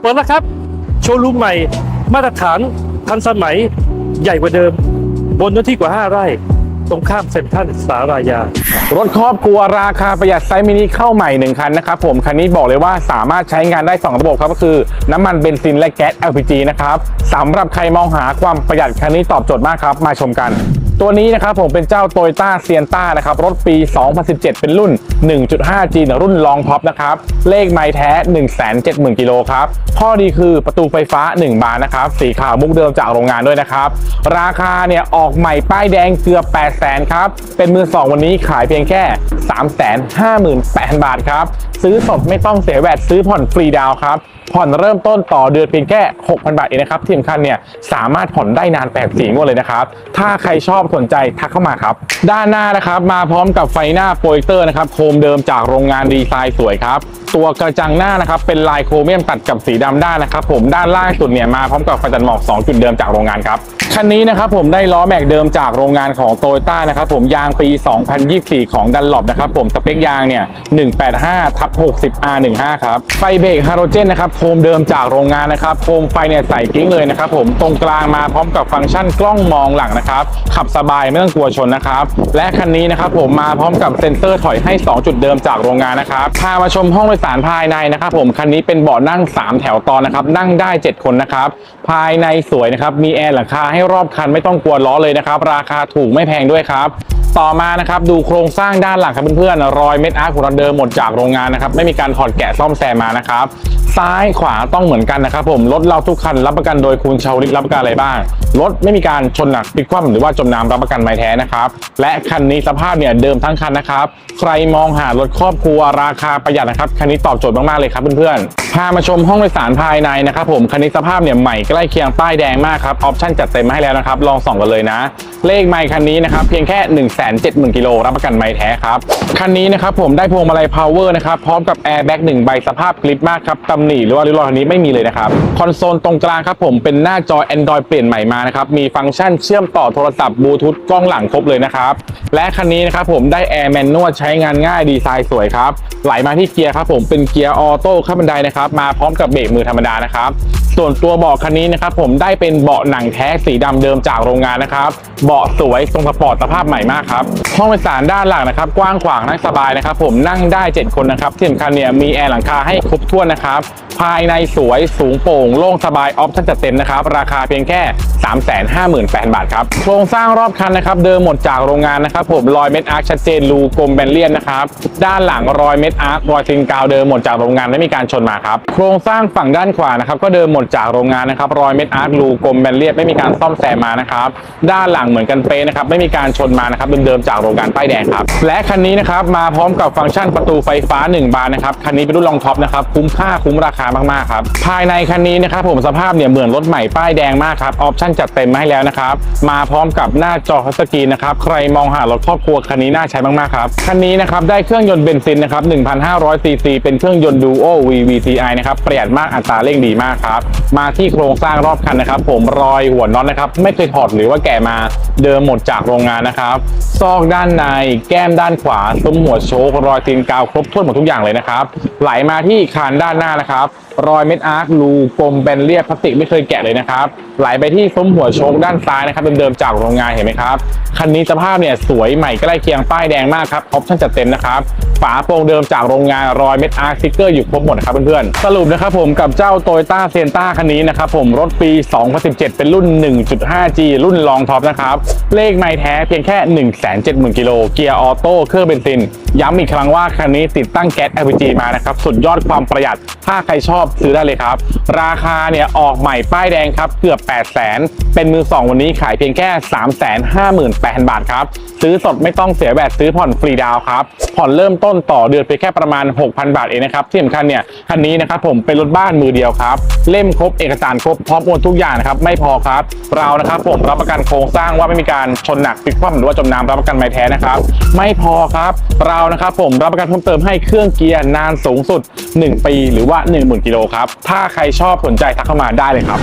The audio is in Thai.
เปิดแล้วครับ โชว์รูมใหม่มาตรฐานทันสมัยใหญ่กว่าเดิม บนเนื้อที่กว่า 5 ไร่ ตรงข้ามเซ็นทรัลสารายา รถครอบครัวราคาประหยัดไซส์มินิเข้าใหม่ 1 คันนะครับผมคันนี้บอกเลยว่าสามารถใช้งานได้ 2 ระบบครับก็คือ น้ำมันเบนซินและแก๊ส LPG นะครับสำหรับใครมองหาความประหยัดคันนี้ตอบโจทย์มากครับ มาชมกัน ตัวนี้นะครับผมเป็นเจ้า Toyota s i e n t a นะครับรถปี 2017 เป็นรุ่น 1.5G รุ่นลองท็อปนะครับ เลขไม้แท้ 170,000 กิโลครับ ข้อดีคือประตูไฟฟ้า 1 บานนะครับ สีขาวมุกเดิมจากโรงงานด้วยนะครับ ราคาเนี่ยออกใหม่ป้ายแดงเกือบ 800,000 ครับ เป็นมือ 2 วันนี้ขายเพียงแค่ 358,000 บาทครับ ซื้อสดไม่ต้องเสียแวดซื้อผ่อนฟรีดาวครับ ผ่อนเริ่มต้นต่อเดือนเพียงแค่ 6,000 บาทเองนะครับที่สำคัญเนี่ยสามารถผ่อนได้นาน8สีงวดเลยนะครับ ถ้าใครชอบสนใจทักเข้ามาครับ ด้านหน้านะครับมาพร้อมกับไฟหน้าโปรเจคเตอร์นะครับโคมเดิมจากโรงงานดีไซน์สวยครับ ตัวกระจังหน้านะครับเป็นลายโครเมียมตัดกับสีดำด้านนะครับผมด้านล่างสุดเนี่ยมาพร้อมกับไฟตัดหมอก 2 จุดเดิมจากโรงงานครับคันนี้นะครับผมได้ล้อแม็กเดิมจากโรงงานของโตโยต้านะครับผมยางปี 2024 ของดันหลบนะครับผมสเปคยางเนี่ย 185ทับ60 R15 ครับไฟเบรกฮาโลเจนนะครับโคมเดิมจากโรงงานนะครับโคมไฟเนี่ยใส่กิ้งเลยนะครับผมตรงกลางมาพร้อมกับฟังก์ชันกล้องมองหลังนะครับขับสบายไม่ต้องกลัวชนนะครับและคันนี้นะครับผมมาพร้อมกับเซ็นเซอร์ถอยให้ 2 จุดเดิมจากโรงงานนะครับพามาชมห้องโดยสารภายในนะครับผมคันนี้เป็นเบาะนั่ง 3 แถวตอนนะครับ นั่งได้ 7 คนนะครับ ภายในสวยนะครับ มีแอร์หลังคาให้รอบคันไม่ต้องกลัวล้อเลยนะครับ ราคาถูกไม่แพงด้วยครับ ต่อมานะครับดูโครงสร้างด้านหลังครับเพื่อนๆรอยเม็ดอาร์คของเราเดิมหมดจากโรงงานนะครับไม่มีการถอดแกะซ่อมแซมมานะครับซ้ายขวาต้องเหมือนกันนะครับผมรถเราทุกคันรับประกันโดยคุณชาวลิตรับประกันอะไรบ้างรถไม่มีการชนหนักพลิกคว่ำหรือว่าจมน้ำรับประกันไม้แท้นะครับและคันนี้สภาพเนี่ยเดิมทั้งคันนะครับใครมองหารถครอบครัวราคาประหยัดนะครับคันนี้ตอบโจทย์มากๆเลยครับเพื่อนๆพามาชมห้องโดยสารภายในนะครับผมคันนี้สภาพเนี่ยใหม่ใกล้เคียงป้ายแดงมากครับออปชั่นจัดเต็มมาให้แล้วนะครับลองส่องกันเลยนะ เลขไมค์คันนี้นะครับเพียงแค่1 7 0 0 0 0กิโลรับประกันไมค์แท้ครับ คันนี้นะครับผมได้พวงมาลัยพาวเวอร์นะครับ พร้อมกับแอร์แบ็กหนึ่งใบสภาพกริปมากครับตำหนิหรือว่าริ้วรอยคันนี้ไม่มีเลยนะครับ คอนโซลตรงกลางครับผมเป็นหน้าจอ Android เปลี่ยนใหม่มานะครับ มีฟังก์ชันเชื่อมต่อโทรศัพท์บลูทูธกล้องหลังครบเลยนะครับ และคันนี้นะครับผมได้แอร์แมนนวลใช้งานง่ายดีไซน์สวยครับไหลมาที่เกียร์ครับผมเป็นเกียร์ออโต้ขั้นบันไดนะครับมาพร้อมกับเบรกมือธรรมดานะครับส่วนตัวเบาะคันนี้นะครับผมได้เป็นเบาะหนังแท้สีดำเดิมจากโรงงานนะครับเบาะสวยทรงสปอร์ตสภาพใหม่มากครับห้องโดยสารด้านหลังนะครับ กว้างขวางนั่งสบายนะครับ ผมนั่งได้ 7 คนนะครับที่สำคัญเนี่ยมีแอร์หลังคาให้ครบถ้วนนะครับภายในสวยสูงโปร่งโล่งสบายออปชั่นจัดเต็มนะครับราคาเพียงแค่ 358,000 บาทครับโครงสร้างรอบคันนะครับเดิมหมดจากโรงงานนะครับ ผมรอยเม็ดอาร์คชัดเจนรูกลมแบนเลียนนะครับด้านหลังรอยเม็ดอาร์ครอยซิงกาวเดิมหมดจากโรงงานไม่มีการชนมาครับโครงสร้างฝั่งด้านขวานะครับก็เดิมหมดจากโรงงานนะครับรอยเม็ดอาร์ครูกลมแบนเลียนไม่มีการซ่อมแซมมานะครับด้านหลังเหมือนกันเป๊ะนะครับไม่มีการชนมานะครับเดิมๆจากโรงงานป้ายแดงครับและคันนี้นะครับมาพร้อมกับฟังก์ชันประตูไฟฟ้า 1 บานนะครับคันนี้เป็นรุ่นรองท็อปนะครับคุ้มค่าคุ้มราคามากๆครับภายในคันนี้นะครับผมสภาพเนี่ยเหมือนรถใหม่ป้ายแดงมากครับออปชั่นจัดเต็มมาให้แล้วนะครับมาพร้อมกับหน้าจอทัชสกรีนนะครับใครมองหารถครอบครัวคันนี้น่าใช้มากๆครับคันนี้นะครับได้เครื่องยนต์เบนซินนะครับ1,500ซีซีเป็นเครื่องยนต์ Duo VVTi นะครับประหยัดมากอัตราเร่งดีมากครับมาที่โครงสร้างรอบคันนะครับ ผมรอยหัวน็อตนะครับ ไม่เคยถอดหรือว่าแกะมาเดิมหมดจากโรงงานนะครับ ซอกด้านในแก้มด้านขวาซุ้มหัวโชครอยตีนกาวครบถ้วนหมดทุกอย่างเลยนะครับ ไหลมาที่คานด้านหน้านะครับ รอยเม็ดอาร์ครูกลมแบนเรียบพลาสติกไม่เคยแกะเลยนะครับ ไหลไปที่ซุ้มหัวโชคด้านซ้ายนะครับเดิมๆจากโรงงานเห็นไหมครับ คันนี้สภาพเนี่ยสวยใหม่ใกล้เคียงป้ายแดงมากครับออปชั่นจัดเต็มนะครับฝาโปร่งเดิมจากโรงงานรอยเม็ดอาร์คสติ๊กเกอร์อยู่ครบหมดนะครับเพื่อนๆสรุปนะครับผมกับเจ้า t o y ต้าเซนต้าคันนี้นะครับผมรถปี 2017 เป็นรุ่น 1.5G รุ่นลองท็อปนะครับเลขไม่แท้เพียงแค่ 170,000กิโลเกียร์ออโต้เครื่องเบนซิน ย้ำอีกครั้งว่าคันนี้ติดตั้งแก๊ส LPG มานะครับสุดยอดความประหยัดถ้าใครชอบซื้อได้เลยครับ ราคาเนี่ยออกใหม่ป้ายแดงครับเกือบ 8 0 0 0 0 0เป็นมือ 2 วันนี้ขายเพียงแค่ 358,000 บาทครับ ซื้อสดไม่ต้องเสียแบตซื้อผ่อนฟรีดาวครับ ผ่อนเริ่มต้นต่อเดือนเพียงแค่ประมาณ 6,000 บาทเองนะครับ ที่สำคัญเนี่ยคันนี้นะครับผมเป็นรถบ้านมือเดียวครับ เล่มครบเอกสารครบพร้อมโอนทุกอย่างนะครับไม่พอครับเรานะครับผมรับประกันโครงสร้างว่าไม่มีการชนหนักพลิกคว่ำหรือว่าจมน้ำรับประกันไม้แท้นะครับไม่พอครับเรานะครับผมรับประกันเพิ่มเติมให้เครื่องเกียร์นานสูงสุด 1 ปี หรือว่า 10,000กิโลครับ ถ้าใครชอบสนใจทักเข้ามาได้เลยครับ